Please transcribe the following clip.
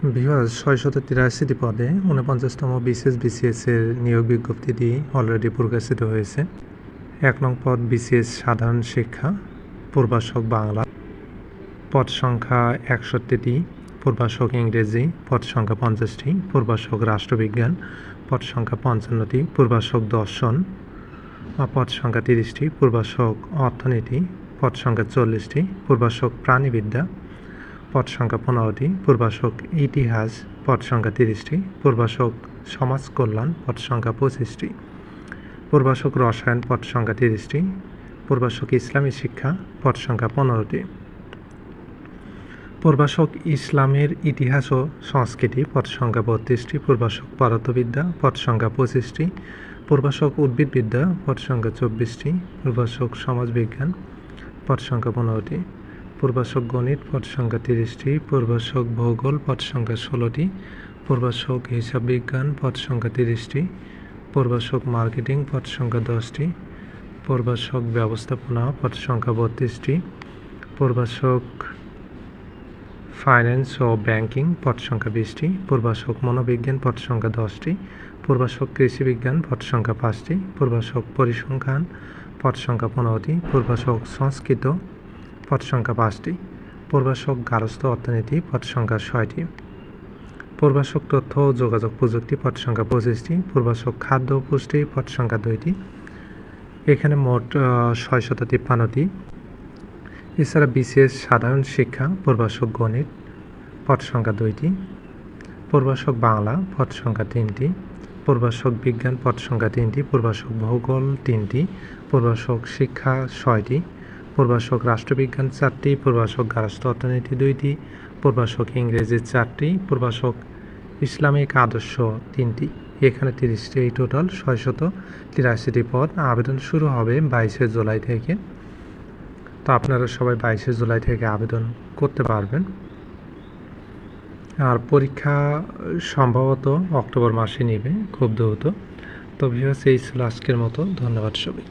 বিভাগ ছয়শত তিরাশিটি পদে ঊনপঞ্চাশতম বিসিএস বিসিএস এর নিয়োগ বিজ্ঞপ্তিটি অলরেডি প্রকাশিত হয়েছে। এক নং পদ বিসিএস সাধারণ শিক্ষা, পূর্বাশক বাংলা। পদ সংখ্যা একষট্টিটি, পূর্বাশক ইংরেজি, পদ সংখ্যা পঞ্চাশটি, পূর্বাশক রাষ্ট্রবিজ্ঞান, পদ সংখ্যা পঞ্চান্নটি, পূর্বাশক দর্শন। পদ সংখ্যা তিরিশটি, পূর্বাশক অর্থনীতি, পদ সংখ্যা চল্লিশটি, পূর্বাশক প্রাণীবিদ্যা পদ সংখ্যা পনেরোটি, পূর্বাশক ইতিহাস পদ সংখ্যা তিরিশটি, পূর্বাশক সমাজ কল্যাণ পদ সংখ্যা পঁচিশটি, পূর্বাশক রসায়ন পদ সংখ্যা তিরিশটি, পূর্বাশক ইসলামী শিক্ষা পদ সংখ্যা পনেরোটি। পূর্বাশক ইসলামের ইতিহাস ও সংস্কৃতি পদ সংখ্যা বত্রিশটি, পূর্বাশক পদার্থবিদ্যা পদ সংখ্যা পঁচিশটি, পূর্বাশক উদ্ভিদবিদ্যা পদ সংখ্যা চব্বিশটি, পূর্বাশক সমাজবিজ্ঞান পদ সংখ্যা পনেরোটি। পূর্বাশক গণিত পদ সংখ্যা তিরিশটি পূর্বাশক ভূগোল পদ সংখ্যা ষোলোটি, পূর্বাশক হিসাব বিজ্ঞান পদ সংখ্যা তিরিশটি পূর্বাশক মার্কেটিং পদ সংখ্যা দশটি, পূর্বাশক ব্যবস্থাপনা পদ সংখ্যা বত্রিশটি, পূর্বাশক ফাইন্যান্স ও ব্যাংকিং পদ সংখ্যা বিশটি, পূর্বাশক মনোবিজ্ঞান পদ সংখ্যা দশটি, পূর্বাশক কৃষি বিজ্ঞান পদ সংখ্যা পাঁচটি, পূর্বাশক পরিসংখ্যান পদ সংখ্যা পনেরোটি, পূর্বাশক সংস্কৃত পদ সংখ্যা পাঁচটি, পূর্বাশক গারস্থ অর্থনীতি পদ সংখ্যা ছয়টি, পূর্বাশক তথ্য ও যোগাযোগ প্রযুক্তি পদ সংখ্যা পঁচিশটি, পূর্বাশক খাদ্য পুষ্টি পদ সংখ্যা দুইটি। এখানে মোট ছয় শত তিপ্পান্নটি। এছাড়া বিশেষ সাধারণ শিক্ষা, পূর্বাশক গণিত পদ সংখ্যা দুইটি, পূর্বাশক বাংলা পদ সংখ্যা তিনটি, পূর্বাশক বিজ্ঞান পদ সংখ্যা তিনটি, পূর্বাশক ভূগোল তিনটি, পূর্বাশক শিক্ষা ছয়টি। পূর্বাশক রাষ্ট্রবিজ্ঞান চারটি, পূর্বাশক গার্হস্থ্য অর্থনীতি দুইটি, পূর্বাশক ইংরেজি চারটি, পূর্বাশক ইসলামিক আদর্শ তিনটি। এখানে তিরিশটি, এই টোটাল ছয়শত তিরাশিটি পদ। আবেদন শুরু হবে বাইশে জুলাই থেকে। তো আপনারা সবাই বাইশে জুলাই থেকে আবেদন করতে পারবেন। আর পরীক্ষা সম্ভবত অক্টোবর মাসে নেবে, খুব দ্রুত। তো ভিউয়ার্স এই ছিল আজকের মতো। ধন্যবাদ সবাইকে।